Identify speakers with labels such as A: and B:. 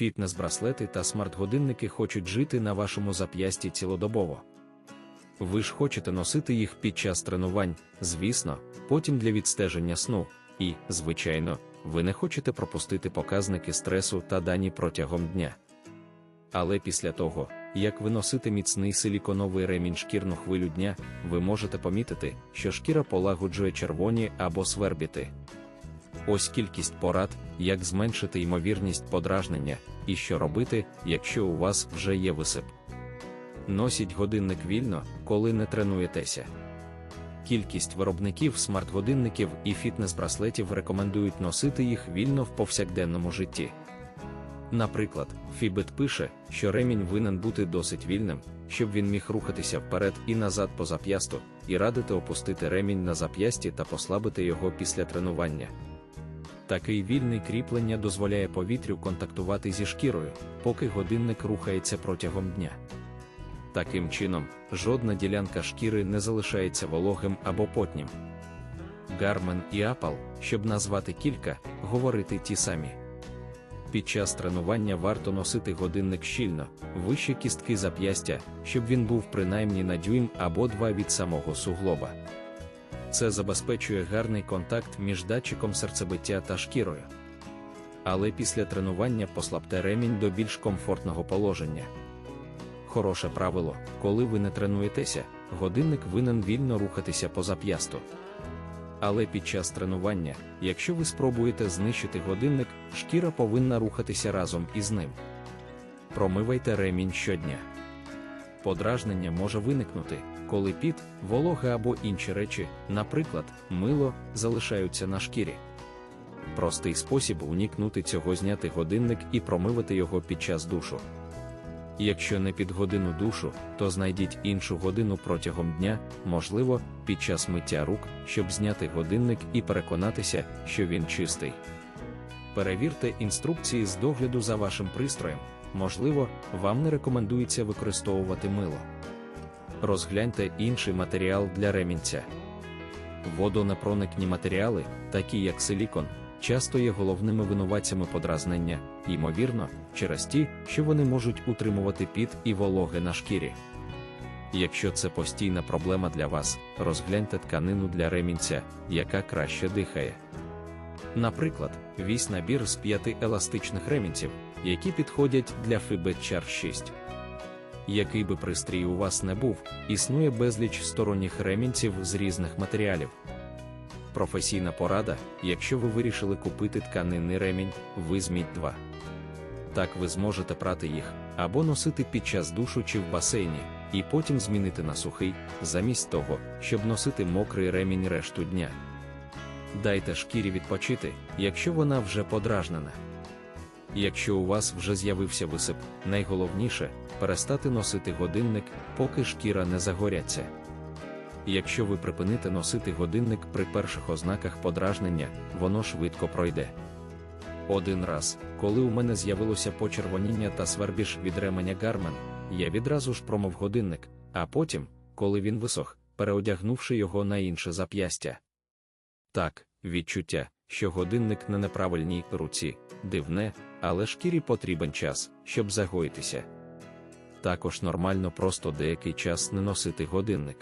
A: Фітнес-браслети та смарт-годинники хочуть жити на вашому зап'ясті цілодобово. Ви ж хочете носити їх під час тренувань, звісно, потім для відстеження сну, і, звичайно, ви не хочете пропустити показники стресу та дані протягом дня. Але після того, як ви носите міцний силіконовий ремінь шкірну хвилю дня, ви можете помітити, що шкіра полагоджує червоні або свербіти. Ось кількість порад, як зменшити ймовірність подражнення, і що робити, якщо у вас вже є висип. Носіть годинник вільно, коли не тренуєтеся. Кількість виробників смарт-годинників і фітнес-браслетів рекомендують носити їх вільно в повсякденному житті. Наприклад, Fitbit пише, що ремінь винен бути досить вільним, щоб він міг рухатися вперед і назад по зап'ясту, і радити опустити ремінь на зап'ясті та послабити його після тренування. Такий вільний кріплення дозволяє повітрю контактувати зі шкірою, поки годинник рухається протягом дня. Таким чином, жодна ділянка шкіри не залишається вологим або потнім. Garmin і Apple, щоб назвати кілька, говорити ті самі. Під час тренування варто носити годинник щільно, вище кістки зап'ястя, щоб він був принаймні на дюйм або два від самого суглоба. Це забезпечує гарний контакт між датчиком серцебиття та шкірою. Але після тренування послабте ремінь до більш комфортного положення. Хороше правило, коли ви не тренуєтеся, годинник винен вільно рухатися по зап'ясту. Але під час тренування, якщо ви спробуєте знищити годинник, шкіра повинна рухатися разом із ним. Промивайте ремінь щодня. Подражнення може виникнути, коли піт, волога або інші речі, наприклад, мило, залишаються на шкірі. Простий спосіб уникнути цього зняти годинник і промивати його під час душу. Якщо не під годину душу, то знайдіть іншу годину протягом дня, можливо, під час миття рук, щоб зняти годинник і переконатися, що він чистий. Перевірте інструкції з догляду за вашим пристроєм, можливо, вам не рекомендується використовувати мило. Розгляньте інший матеріал для ремінця. Водонепроникні матеріали, такі як силікон, часто є головними винуватцями подразнення, ймовірно, через ті, що вони можуть утримувати піт і вологи на шкірі. Якщо це постійна проблема для вас, розгляньте тканину для ремінця, яка краще дихає. Наприклад, вісь набір з п'яти еластичних ремінців, які підходять для Charge 6. Який би пристрій у вас не був, існує безліч сторонніх ремінців з різних матеріалів. Професійна порада, якщо ви вирішили купити тканинний ремінь, візьміть два. Так ви зможете прати їх або носити під час душу чи в басейні, і потім змінити на сухий, замість того, щоб носити мокрий ремінь решту дня. Дайте шкірі відпочити, якщо вона вже подражнена. Якщо у вас вже з'явився висип, найголовніше перестати носити годинник, поки шкіра не загоряться. Якщо ви припините носити годинник при перших ознаках подражнення, воно швидко пройде. Один раз, коли у мене з'явилося почервоніння та свербіж від ременя Гармен, я відразу ж промов годинник, а потім, коли він висох, переодягнувши його на інше зап'ястя. Так, відчуття, що годинник на неправильній руці, дивне, але шкірі потрібен час, щоб загоїтися. Також нормально просто деякий час не носити годинник.